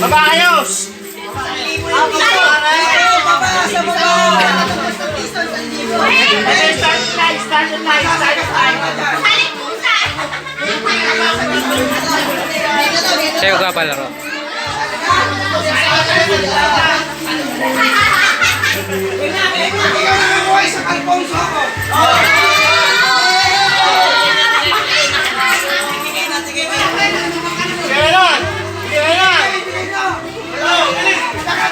Babayos! Babayos! Sa baba! Okay, start time, start time, start. Sa'yo ka palaro. Sa Alfonso ako.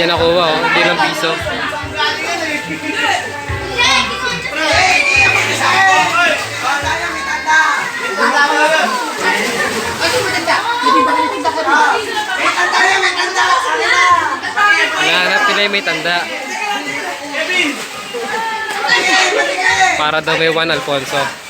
niya nakuha, oh. Hindi lang piso. Nahanap nila yung may tanda. Para daw may Juan Alfonso.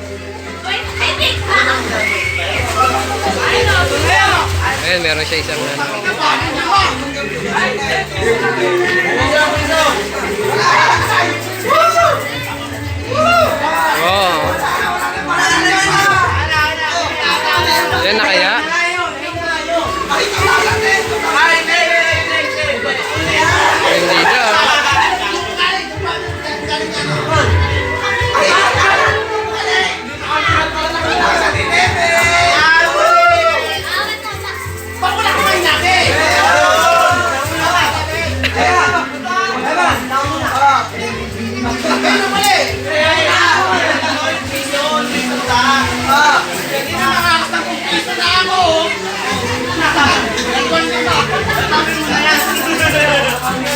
Ayan, meron siya isang ano. Oh.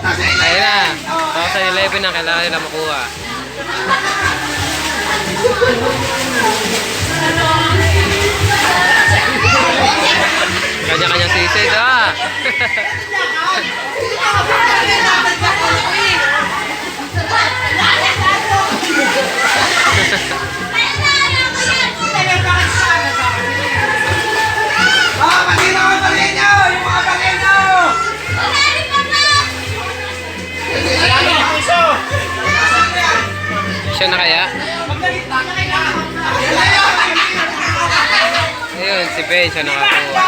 Ayun na. Tapos sa 11 na kailangan nila makuha. Kanya-kanya sisid ah. Hahaha. Ben siya nakakuha.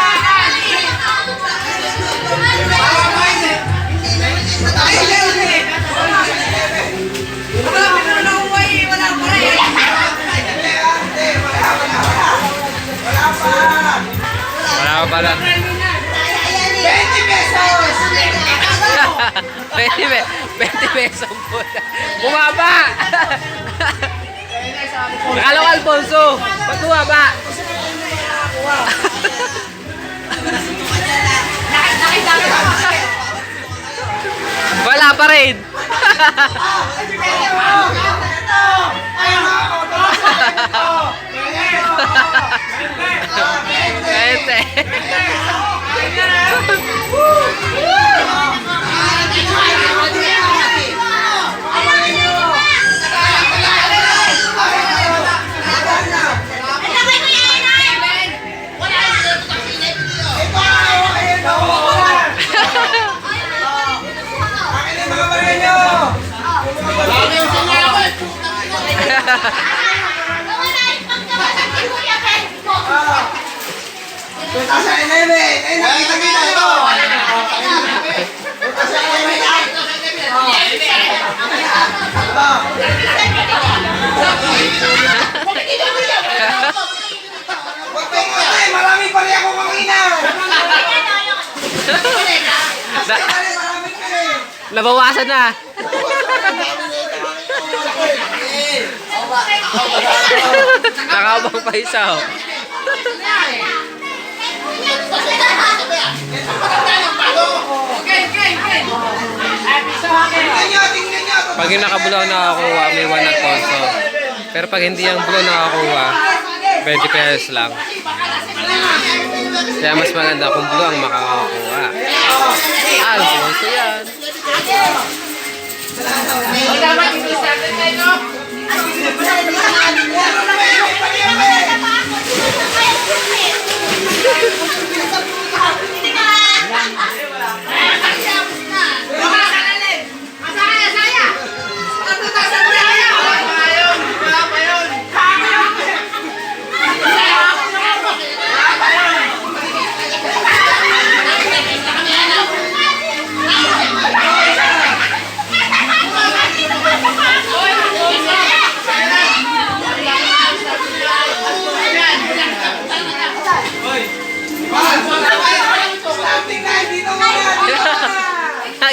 Wala pa pala. 20 pesos! 20, pe- 20 pesos po. Bumaba! Nakala ko Alfonso. Ba't bumaba? Pa rin. Pwede. Akin Punta sa 11! Ay, nakita kita ito! Punta sa 11! Huwag kayong matay! Marami pa rin ako rin! nabawasan na. Nakabang pa isa. oh. Pag yung nakabulaw nakakuha, may 1 at also. Pero pag hindi yung blue nakakuha, 20 pesos lang. Kaya mas maganda kung blue ang makakakuha. Ah, Alfonso yan. Starting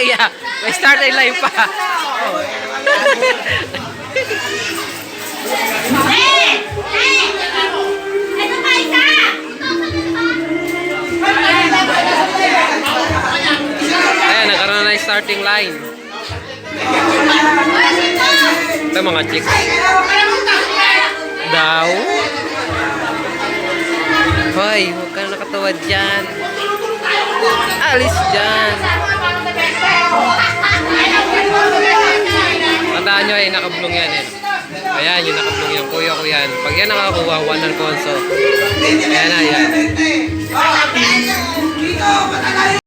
yeah. May start ay live pa. Ayan, nagkaroon na starting line. Ito mga chicks. Daw. Hoy, huwag ka na nakatawa dyan. Alis dyan. Tandaan nyo eh, nakablong yan eh. Ayan, yung nakablong yan. Kuya ko yan. Pag yan nakakuha, one Alfonso. Ayan na, yan. Dito! Patanggalin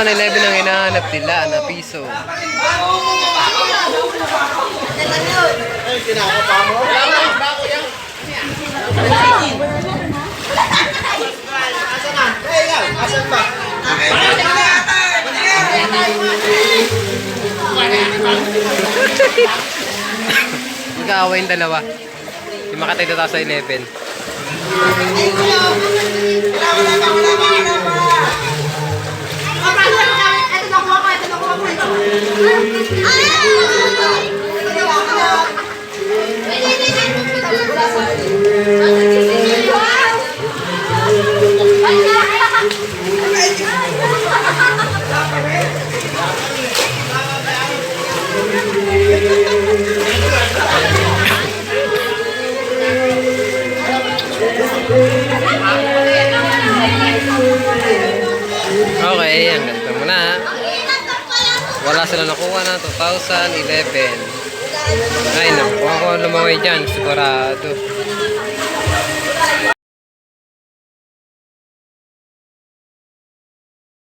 2011 ang hinahanap nila na piso. Ay, kinakapa mo. Wala. Asan na? Asan ba? Mag-aaway yung dalawa. Yung makatay na sa 11. Okay, ang ganito muna. ha. Wala sila nakuha na 2011. Ay, nakuha ko lumaway dyan. Sigurado.